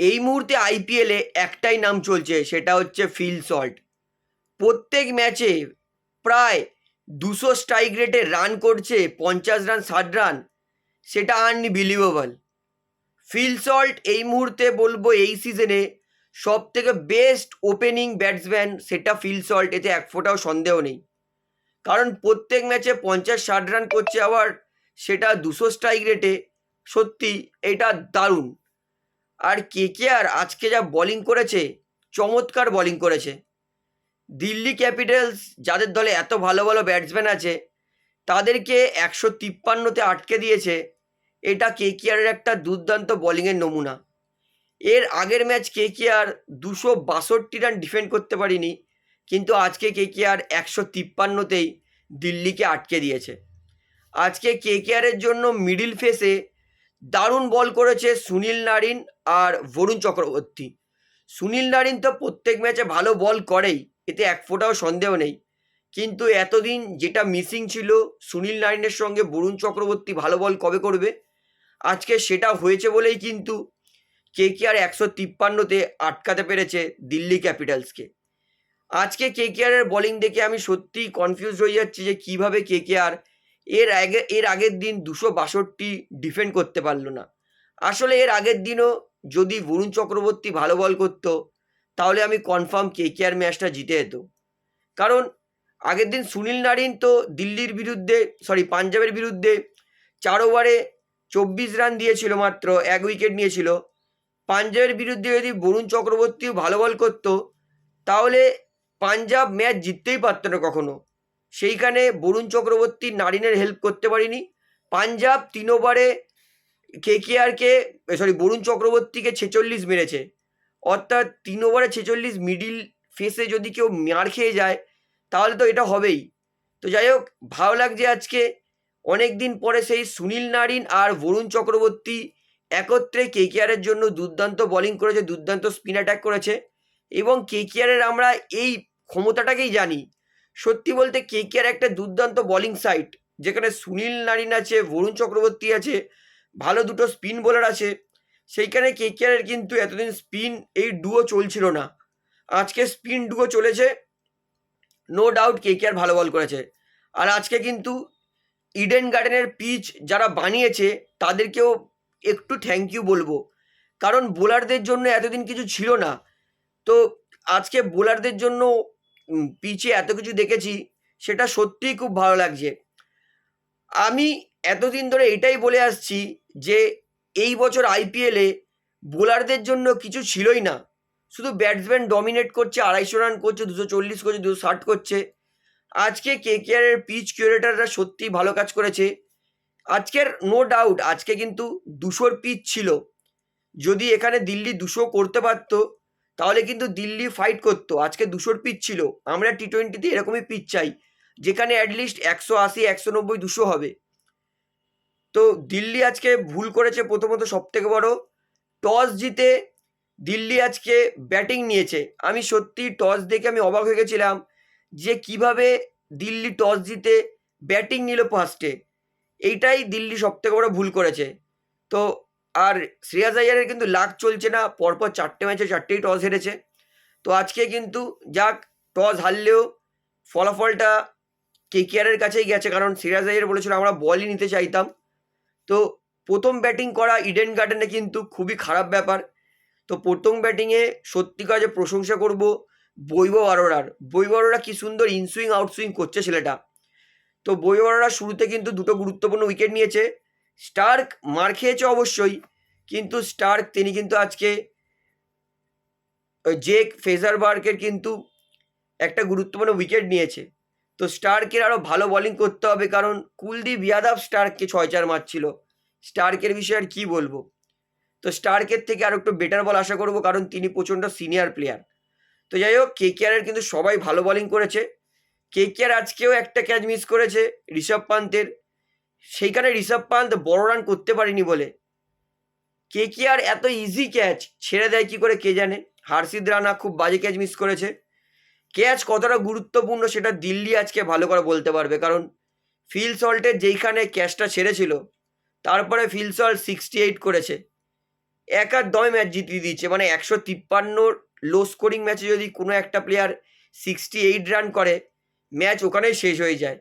এই মুহূর্তে আইপিএলে একটাই নাম চলছে, সেটা হচ্ছে ফিল সল্ট প্রত্যেক ম্যাচে প্রায় দুশো স্ট্রাইক রেটে রান করছে, পঞ্চাশ রান ষাট রান সেটা আনবিলিভেবল ফিল সল্ট এই মুহূর্তে বলব এই সিজনে সব থেকে বেস্ট ওপেনিং ব্যাটসম্যান সেটা ফিল সল্ট এতে এক ফোঁটাও সন্দেহ নেই। কারণ প্রত্যেক ম্যাচে পঞ্চাশ, ষাট রান করছে আবার, সেটা দুশো স্ট্রাইক রেটে সত্যি এটা দারুণ। আর কে কে আর আজকে যা বোলিং করেছে, চমৎকার বোলিং করেছে। দিল্লি ক্যাপিটালস যাদের দলে এত ভালো ভালো ব্যাটসম্যান আছে, তাদেরকে একশো তিপ্পান্নতে আটকে দিয়েছে। এটা কে কেআরের একটা দুর্দান্ত বোলিংয়ের নমুনা। এর আগের ম্যাচ কে কেআর দুশো বাষট্টি রান ডিফেন্ড করতে পারিনি, কিন্তু আজকে কে কেআর একশো তিপ্পান্নতেই দিল্লিকে আটকে দিয়েছে। আজকে কে কেআরের জন্য মিডিল ফেসে দারুণ বল করেছে সুনীল নারিন আর বরুণ চক্রবর্তী। সুনীল নারিন তো প্রত্যেক ম্যাচে ভালো বল করেই, এতে এক ফোঁটাও সন্দেহ নেই। কিন্তু এতদিন যেটা মিসিং ছিল, সুনীল নারিনের সঙ্গে বরুণ চক্রবর্তী ভালো বল কবে করবে? আজকে সেটা হয়েছে বলেই কিন্তু কে কে আর একশো তিপ্পান্নতে আটকাতে পেরেছে দিল্লি ক্যাপিটালসকে। আজকে কে কে আরের বোলিং দেখে আমি সত্যিই কনফিউজ হয়ে যাচ্ছি যে কীভাবে কে কে আর এর আগে, এর আগের দিন দুশো বাষট্টি ডিফেন্ড করতে পারল না। আসলে এর আগের দিনও যদি বরুণ চক্রবর্তী ভালো বল করতো, তাহলে আমি কনফার্ম কে কে আর ম্যাচটা জিতে যেত। কারণ আগের দিন সুনীল নারিন তো দিল্লির বিরুদ্ধে সরি পাঞ্জাবের বিরুদ্ধে চার ওভারে চব্বিশ রান দিয়েছিল মাত্র, এক উইকেট নিয়েছিল। পাঞ্জাবের বিরুদ্ধে যদি বরুণ চক্রবর্তীও ভালো বল করতো, তাহলে পাঞ্জাব ম্যাচ জিততেই পারতো না কখনো। সেইখানে বরুণ চক্রবর্তী নারিনের হেল্প করতে পারিনি। পাঞ্জাব তিন ওভারে কে কে আরকে সরি বরুণ চক্রবর্তীকে ছেচল্লিশ মেরেছে। অর্থাৎ তিন ওভারে ছেচল্লিশ মিডিল ফেসে যদি কেউ মার খেয়ে যায়, তাহলে তো এটা হবেই। তো যাই হোক, ভালো লাগছে আজকে। অনেক দিন পরে সেই সুনীল নারিন আর বরুণ চক্রবর্তী একত্রে কে কেকেআরের জন্য দুর্দান্ত বোলিং করেছে, দুর্দান্ত স্পিন অ্যাটাক করেছে। এবং কে কেকেআরের আমরা এই ক্ষমতাটাকেই জানি। সত্যি বলতে কেকেআর একটা দুর্দান্ত বোলিং সাইট যেখানে সুনীল নারিন আছে, বরুণ চক্রবর্তী আছে, ভালো দুটো স্পিন বোলার আছে, সেইখানে কে কে কেকেআরের কিন্তু এতদিন স্পিন এই ডুও চলছিল না। আজকে স্পিন ডুও চলেছে নো ডাউট কেকেআর ভালো বল করেছে। আর আজকে কিন্তু ইডেন গার্ডেনের পিচ যারা বানিয়েছে, তাদেরকেও একটু থ্যাংক ইউ বলব। কারণ বোলারদের জন্য এতদিন কিছু ছিল না। তো আজকে বোলারদের জন্য পিচে এত কিছু দেখেছি, সেটা সত্যিই খুব ভালো লাগছে। আমি এতদিন ধরে এটাই বলে আসছি যে, এই বছর আইপিএলে বোলারদের জন্য কিছু ছিলই না। শুধু ব্যাটসম্যান ডমিনেট করছে, আড়াইশো রান করছে, দুশো চল্লিশ করছে, দুশো ষাট করছে। আজকে কে কেয়ারের পিচ কিউরেটাররা সত্যিই ভালো কাজ করেছে। আজকের নো ডাউট আজকে কিন্তু দুশোর পিচ ছিল। যদি এখানে দিল্লি দুশো করতে পারতো তাহলে কিন্তু দিল্লি ফাইট করতো। আজকে দুশোর পিচ ছিল। আমরা টি টোয়েন্টিতে এরকমই পিচ চাই। যেখানে অ্যাটলিস্ট একশো আশি, একশো নব্বই, দুশো হবে। তো দিল্লি আজকে ভুল করেছে প্রথমত সব থেকে বড়। টস জিতে দিল্লি আজকে ব্যাটিং নিয়েছে। আমি সত্যি টস দেখে আমি অবাক হয়ে গেছিলাম যে কীভাবে দিল্লি টস জিতে ব্যাটিং নিল ফার্স্টে এইটাই দিল্লি সব থেকে বড় ভুল করেছে। তো আর শ্রেয়াস আয়ারের কিন্তু লাক চলছে না, পরপর চারটে ম্যাচে চারটেই টস হেরেছে। তো আজকে কিন্তু যাক টস হারলেও ফলাফলটা কেকেআরের কাছেই গেছে, কারণ সিরাজ আইয়ার বলেছিল আমরা বলই নিতে চাইতাম। তো প্রথম ব্যাটিং করা ইডেন গার্ডেনে কিন্তু খুবই খারাপ ব্যাপার। তো প্রথম ব্যাটিংয়ে সত্যি কাজে প্রশংসা করব বৈভব আরোরার। বৈভব আরোরা কী সুন্দর ইনসুইং আউটসুইং করছে ছেলেটা। তো বৈভব আরোরা শুরুতে কিন্তু দুটো গুরুত্বপূর্ণ উইকেট নিয়েছে। স্টার্ক মার খেয়েছে অবশ্যই, কিন্তু স্টার্ক তিনি কিন্তু আজকে জেক ফেজারবার্গের কিন্তু একটা গুরুত্বপূর্ণ উইকেট নিয়েছে। তো স্টার্কের আরও ভালো বোলিং করতে হবে কারণ কুলদীপ যাদব স্টার্ককে ছয় চার মারছিল। স্টার্কের বিষয়ে আর কী বলব? তো স্টার্কের থেকে আরও একটু বেটার বল আশা করব কারণ তিনি প্রচণ্ড সিনিয়র প্লেয়ার তো যাই হোক কে কেয়ারের কিন্তু সবাই ভালো বোলিং করেছে। কে কেয়ার আজকেও একটা ক্যাচ মিস করেছে ঋষভ পান্তের। সেইখানে ঋষভ পান্ত বড় রান করতে পারেনি বলে। কে কে আর এত ইজি ক্যাচ ছেড়ে দেয় কি করে কে জানে? হার্ষিদ রানা খুব বাজে ক্যাচ মিস করেছে। ক্যাচ কতটা গুরুত্বপূর্ণ সেটা দিল্লি আজকে ভালো করে বলতে পারবে। কারণ ফিল সল্টের যেইখানে ক্যাচটা ছেড়েছিল, তারপরে ফিল সল্ট সিক্সটি এইট করেছে। এক আর দমে ম্যাচ জিতিয়ে দিচ্ছে মানে একশো তিপ্পান্ন লো স্কোরিং ম্যাচে যদি কোনো একটা প্লেয়ার সিক্সটি এইট রান করে ম্যাচ ওখানেই শেষ হয়ে যায়।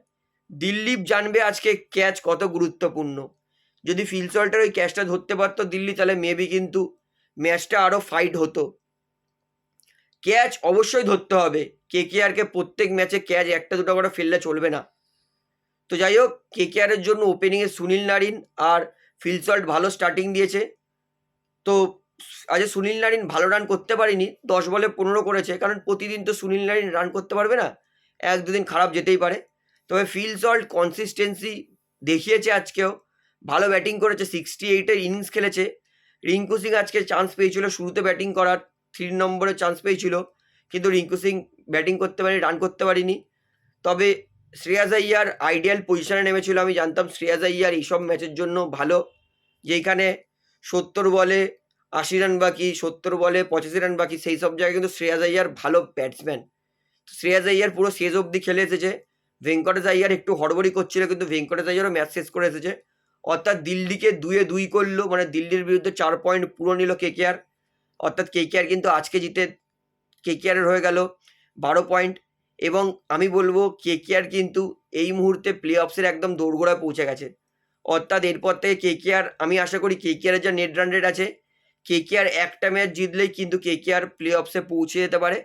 দিল্লি জানবে আজকে ক্যাচ কত গুরুত্বপূর্ণ। যদি ফিল সল্টের ওই ক্যাচটা ধরতে পারতো দিল্লি, তাহলে মেবি কিন্তু ম্যাচটা আরও ফাইট হতো। ক্যাচ অবশ্যই ধরতে হবে। কে কে আরকে প্রত্যেক ম্যাচে ক্যাচ একটা দুটো করে ফেললে চলবে না। তো যাই হোক কে কে আরের জন্য ওপেনিংয়ে সুনীল নারিন আর ফিল সল্ট ভালো স্টার্টিং দিয়েছে। তো আজ সুনীল নারিন ভালো রান করতে পারেনি, দশ বলে পনেরো করেছে, কারণ প্রতিদিন তো সুনীল নারিন রান করতে পারবে না। এক দুদিন খারাপ যেতেই পারে। তবে ফিল সল্ট কনসিস্টেন্সি দেখিয়েছে আজকেও। ভালো ব্যাটিং করেছে সিক্সটি এইটের ইনিংস খেলেছে। রিঙ্কু সিং আজকে চান্স পেয়েছিল, শুরুতে ব্যাটিং করার থ্রি নম্বরে চান্স পেয়েছিল, কিন্তু রিঙ্কু সিং ব্যাটিং করতে পারেনি রান করতে পারিনি। তবে শ্রেয়াজ আইয়ার আইডিয়াল পজিশনে নেমেছিল, আমি জানতাম শ্রেয়াজ আইয়ার এইসব ম্যাচের জন্য ভালো। যেখানে সত্তর বলে আশি রান বাকি, সত্তর বলে পঁচাশি রান বাকি, সেই সব জায়গায় কিন্তু শ্রেয়াস আইয়ার ভালো ব্যাটসম্যান শ্রেয়াজ আইয়ার পুরো শেষ অবধি খেলে এসেছে। ভেঙ্কটেশ আইয়ার একটু হড়বড়ি করছিল, কিন্তু ভেঙ্কটেশ আইয়ারও ম্যাচ শেষ করে এসেছে। অর্থাৎ দিল্লিকে দুয়ে দুই করল মানে দিল্লির বিরুদ্ধে চার পয়েন্ট পুরো নিল কেকেআর অর্থাৎ কেকেআর কিন্তু আজকে জিতে কেকেআরের হয়ে গেল বারো পয়েন্ট এবং আমি বলব কেকেআর কিন্তু এই মুহূর্তে প্লে অফসের একদম দোরগোড়ায় পৌঁছে গেছে। অর্থাৎ এরপর থেকে কেকেআর আমি আশা করি কেকেআরের যা নেট রান রেট আছে কেকেআর একটা ম্যাচ জিতলেই কিন্তু কেকেআর প্লে অফসে পৌঁছে যেতে পারে।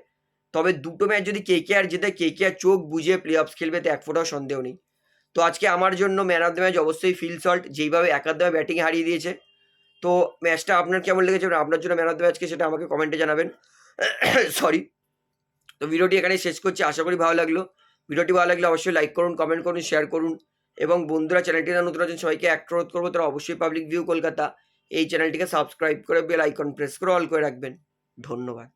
তবে দুটো ম্যাচ যদি কেকেআর জিতে কেকেআর চোখ বুঝিয়ে প্লে অফস খেলবে, তো এক ফোটাও সন্দেহ নেই। তো আজকে আমার জন্য ম্যান অফ দ্য ম্যাচ অবশ্যই ফিল সল্ট যেইভাবে একাদমে ব্যাটিং হারিয়ে দিয়েছে। তো ম্যাচটা আপনার কেমন লেগেছে আপনার জন্য ম্যান অফ দ্য ম্যাচকে সেটা আমাকে কমেন্টে জানাবেন। সরি তো ভিডিওটি এখানে শেষ করছি, আশা করি ভালো লাগল। ভিডিওটি ভালো লাগলে অবশ্যই লাইক করুন কমেন্ট করুন শেয়ার করুন এবং বন্ধুরা চ্যানেলটি না নতুন আছেন, সবাইকে অনুরোধ করব। তারা অবশ্যই পাবলিক ভিউ কলকাতা। এই চ্যানেলটিকে সাবস্ক্রাইব করে বেল আইকন প্রেস করে অল করে রাখবেন। ধন্যবাদ।